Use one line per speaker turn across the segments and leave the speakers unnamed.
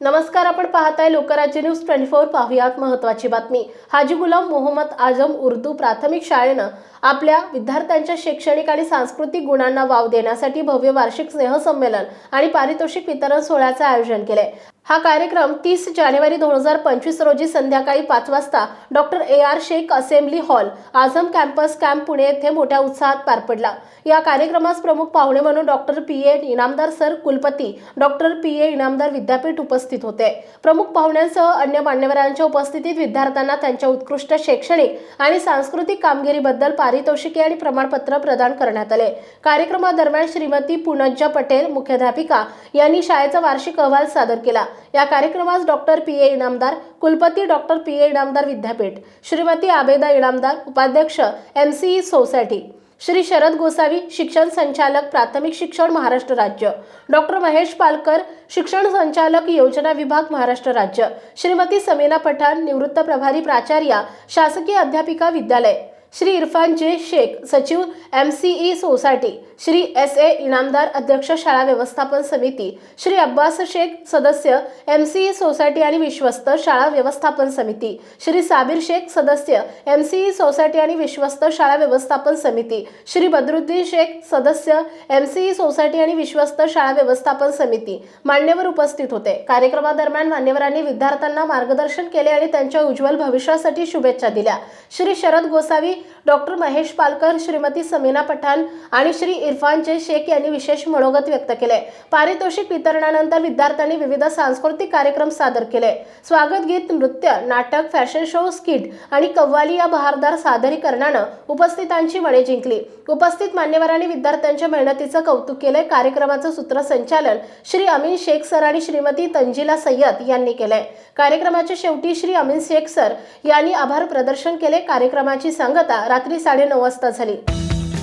नमस्कार आपण पाहताय लोकराज्य न्यूज ट्वेंटी फोर. पाहुयात महत्वाची बातमी. हाजी गुलाम मोहम्मद आजम उर्दू प्राथमिक शाळेनं आपल्या विद्यार्थ्यांच्या शैक्षणिक आणि सांस्कृतिक गुणांना वाव देण्यासाठी भव्य वार्षिक स्नेहसंमेलन आणि पारितोषिक वितरण सोहळ्याचं आयोजन केलंय. हा कार्यक्रम तीस जानेवारी दोन हजार पंचवीस रोजी संध्याकाळी पाच वाजता doctor A R Shaikh assembly hall Azam campus camp Pune येथे मोठ्या उत्साहात पार पडला. या कार्यक्रमास प्रमुख पाहुणे म्हणून doctor P A Inamdar sir कुलपती डॉक्टर पी ए इनामदार विद्यापीठ उपस्थित होते. प्रमुख पाहुण्यांसह अन्य मान्यवरांच्या उपस्थितीत विद्यार्थ्यांना त्यांच्या उत्कृष्ट शैक्षणिक आणि सांस्कृतिक कामगिरीबद्दल पारितोषिके आणि प्रमाणपत्र प्रदान करण्यात आले. कार्यक्रमादरम्यान श्रीमती पुनज्जा पटेल मुख्याध्यापिका यांनी शाळेचा वार्षिक अहवाल सादर केला. या कार्यक्रमास डॉक्टर पी ए इनामदार कुलपती डॉक्टर पी ए इनामदार विद्यापीठ श्रीमती आबेदा इनामदार उपाध्यक्ष M C E society Shri Sharad Gosavi शिक्षण संचालक प्राथमिक शिक्षण महाराष्ट्र राज्य डॉक्टर महेश पालकर शिक्षण संचालक योजना विभाग महाराष्ट्र राज्य श्रीमती समीना पठाण निवृत्त प्रभारी प्राचार्या शासकीय अध्यापिका विद्यालय श्री इरफान जे शेख सचिव M C E society Shri S A Inamdar अध्यक्ष शाळा व्यवस्थापन समिती श्री अब्बास शेख सदस्य एम सी ई सोसायटी आणि विश्वस्त शाळा व्यवस्थापन समिती श्री साबिर शेख सदस्य एम सी ई सोसायटी आणि विश्वस्त शाळा व्यवस्थापन समिती श्री बदरुद्दीन शेख सदस्य एम सी ई सोसायटी आणि विश्वस्त शाळा व्यवस्थापन समिती मान्यवर उपस्थित होते. कार्यक्रमादरम्यान मान्यवरांनी विद्यार्थ्यांना मार्गदर्शन केले आणि त्यांच्या उज्ज्वल भविष्यासाठी शुभेच्छा दिल्या. श्री शरद गोसावी डॉक्टर महेश पालकर श्रीमती समीना पठाण आणि श्री इरफान जे शेख यांनी विशेष मनोगत व्यक्त केले. पारितोषिक वितरणानंतर विद्यार्थ्यांनी विविध सांस्कृतिक कार्यक्रम सादर केले. स्वागत गीत नृत्य नाटक फॅशन शो स्किट आणि कव्वाली या बहारदार सादरीकरणानं उपस्थितांची मने जिंकली. उपस्थित मान्यवरांनी विद्यार्थ्यांच्या मेहनतीचं कौतुक केले. कार्यक्रमाचं सूत्रसंचालन श्री अमीन शेख सर आणि श्रीमती तंजिला सय्यद यांनी केलंय. कार्यक्रमाच्या शेवटी श्री अमीन शेख सर यांनी आभार प्रदर्शन केले. कार्यक्रमाची सांगत रात्री साडेनऊ वाजता झाली.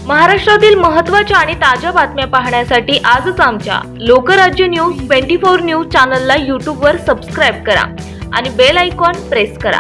महाराष्ट्रातील महत्त्वाच्या आणि ताज्या बातम्या पाहण्यासाठी आजच आमच्या Lokrajya news twenty four news चॅनलला यूट्यूबवर सबस्क्राईब करा आणि बेल आयकॉन प्रेस करा.